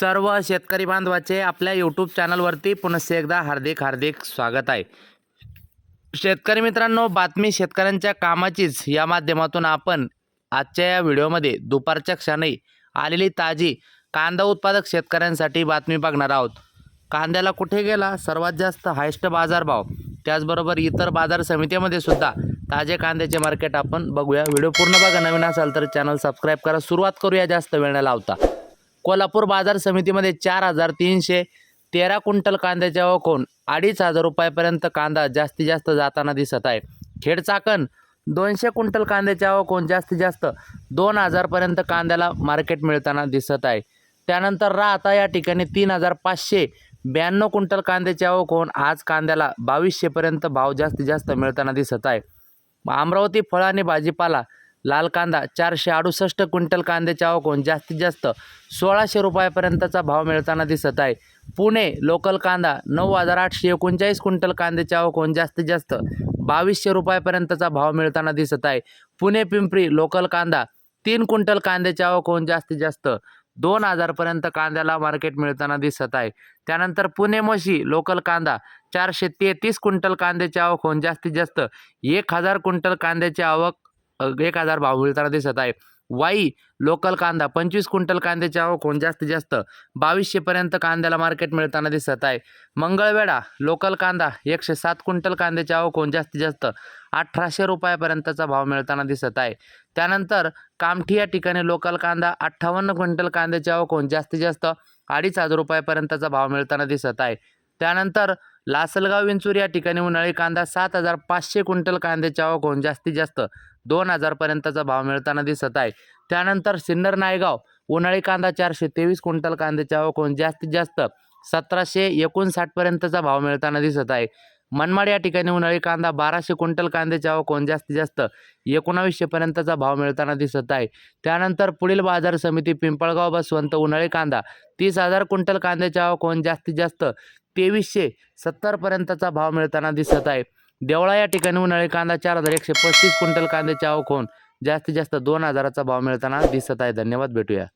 सर्व शेतकरी बांधवाचे आपल्या यूट्यूब चॅनलवरती पुनश्च एकदा हार्दिक हार्दिक स्वागत आहे. शेतकरी मित्रांनो बातमी शेतकऱ्यांच्या कामाचीच या माध्यमातून आपण आजच्या या व्हिडिओमध्ये दुपारच्या क्षणी आलेली ताजी कांदा उत्पादक शेतकऱ्यांसाठी बातमी बघणार आहोत. कांद्याला कुठे गेला? सर्वात जास्त हायस्ट बाजारभाव त्याचबरोबर इतर बाजार समितीमध्ये सुद्धा ताजे कांद्याचे मार्केट आपण बघूया. व्हिडिओ पूर्ण बघा. नवीन असाल तर चॅनल सबस्क्राईब करा. सुरुवात करूया. जास्त वेळ लावता. कोल्हापूर बाजार समितीमध्ये चार हजार तीनशे तेरा क्विंटल कांद्याच्या ओखून अडीच हजार रुपयापर्यंत कांदा जास्तीत जास्त जाताना दिसत आहे. खेड चाकण दोनशे क्विंटल कांद्याच्या ओखून जास्तीत जास्त दोन हजारपर्यंत कांद्याला मार्केट मिळताना दिसत आहे. त्यानंतर राहता या ठिकाणी तीन हजार पाचशे ब्याण्णव क्विंटल कांद्याच्या आवक होऊन आज कांद्याला बावीसशेपर्यंत भाव जास्तीत जास्त मिळताना दिसत आहे. अमरावती फळ आणि भाजीपाला लाल कांदा चारशे अडुसष्ट क्विंटल कांद्याचे आवक होऊन जास्तीत जास्त सोळाशे रुपयापर्यंतचा भाव मिळताना दिसत आहे. पुणे लोकल कांदा नऊ हजार आठशे एकोणचाळीस क्विंटल कांद्याचे आवक होऊन जास्तीत जास्त बावीसशे रुपयापर्यंतचा भाव मिळताना दिसत आहे. पुणे पिंपरी लोकल कांदा तीन क्विंटल कांद्याचे आवक होऊन जास्तीत जास्त दोन हजारपर्यंत कांद्याला मार्केट मिळताना दिसत आहे. त्यानंतर पुणे मोशी लोकल कांदा चारशे तेहतीस क्विंटल कांद्याची आवक होऊन जास्तीत जास्त एक हजार क्विंटल कांद्याची आवक एक हजार भाव मिळताना दिसत आहे. वाई लोकल कांदा पंचवीस क्विंटल कांद्याची आवक होऊन जास्तीत जास्त बावीसशेपर्यंत कांद्याला मार्केट मिळताना दिसत आहे. मंगळवेढा लोकल कांदा एकशे सात क्विंटल कांद्याची आवक होऊन जास्तीत जास्त अठराशे रुपयापर्यंतचा भाव मिळताना दिसत आहे. त्यानंतर कामठी या ठिकाणी लोकल कांदा अठ्ठावन्न क्विंटल कांद्याची आवक होऊन जास्तीत जास्त अडीच हजार रुपयापर्यंतचा भाव मिळताना दिसत आहे. त्यानंतर लासलगाव विंचूर या ठिकाणी उन्हाळी कांदा सात हजार पाचशे क्विंटल कांद्याची आवक होऊन जास्तीत जास्त दोन हजारपर्यंतचा भाव मिळताना दिसत आहे. त्यानंतर सिन्नर नायगाव उन्हाळी कांदा चारशे तेवीस क्विंटल कांद्याची आवक जास्तीत जास्त सतराशे एकोणसाठपर्यंतचा भाव मिळताना दिसत आहे. मनमाड या ठिकाणी उन्हाळी कांदा बाराशे क्विंटल कांद्याची आवक होऊन जास्तीत जास्त एकोणावीसशेपर्यंतचा भाव मिळताना दिसत आहे. त्यानंतर पुढील बाजार समिती पिंपळगाव बसवंत उन्हाळी कांदा तीस हजार क्विंटल कांद्याची आवक जास्तीत जास्त तेवीसशे सत्तरपर्यंतचा भाव मिळताना दिसत आहे. देवळा या ठिकाणी उन्हाळी कांदा चार हजार एकशे पस्तीस क्विंटल कांद्याची आवक होऊन जास्तीत जास्त दोन हजाराचा भाव मिळताना दिसत आहे. धन्यवाद. भेटूया.